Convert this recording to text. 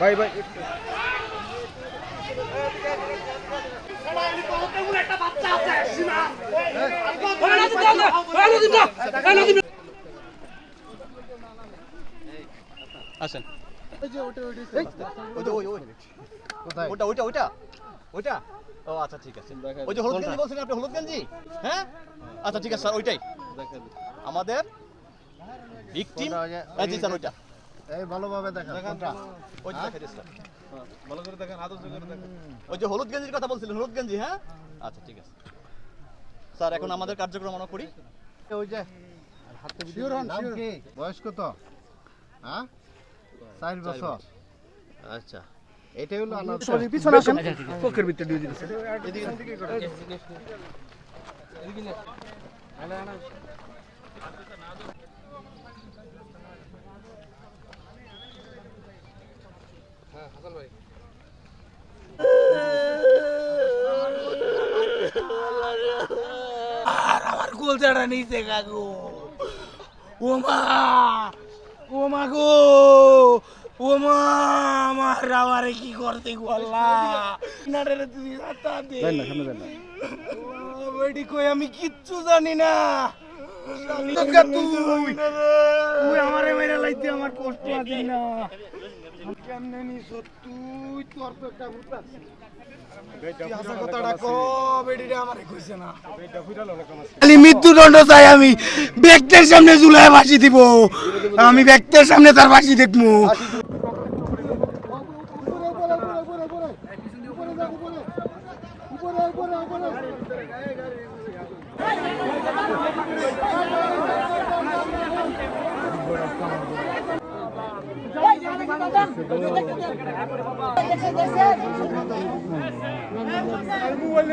ভাই ভাই। আসেন। ওটা ওইটা ওইটা ওইটা ও আচ্ছা ঠিক আছে। ওই যে হলুদ গেঞ্জি বলছেন আপনি হলুদ গেঞ্জি? হ্যাঁ? আচ্ছা ঠিক আছে স্যার ওইটাই। আমাদের ভিকটিম স্যার ওইটা এই ভালোভাবে দেখা কোনটা? ওই যে দেখা দিচ্ছে স্যার ভালো করে দেখেন আদর্শ করে দেখেন। ওই যে হলুদ গেঞ্জির কথা বলছিলেন হলুদ গেঞ্জি হ্যাঁ? আচ্ছা ঠিক আছে। স্যার এখন আমাদের কার্যক্রম আমরা করি। ওই যে। শিওর হন নাম কি? বয়স কত? হ্যাঁ? চার বছর। আচ্ছা। এটাই হলো আলাদা পিছনে আসেন। চোখের ভিতরে দিয়ে দিতেছে আমার কুলচাটা নিচে কাকু। ওমা ওমা গো ওমা আমার আমারে কি করতে গোল্লা? নাটারে তুই হাতা দে ও, বেটি কই আমি কিচ্ছু জানি না। মৃত্যুদণ্ড চাই আমি ব্যক্তির সামনে জুলাই ভাসি দিব আমি ব্যক্তির সামনে তার ভাসি দেখব উপরে উপরে উপরে মোবাইল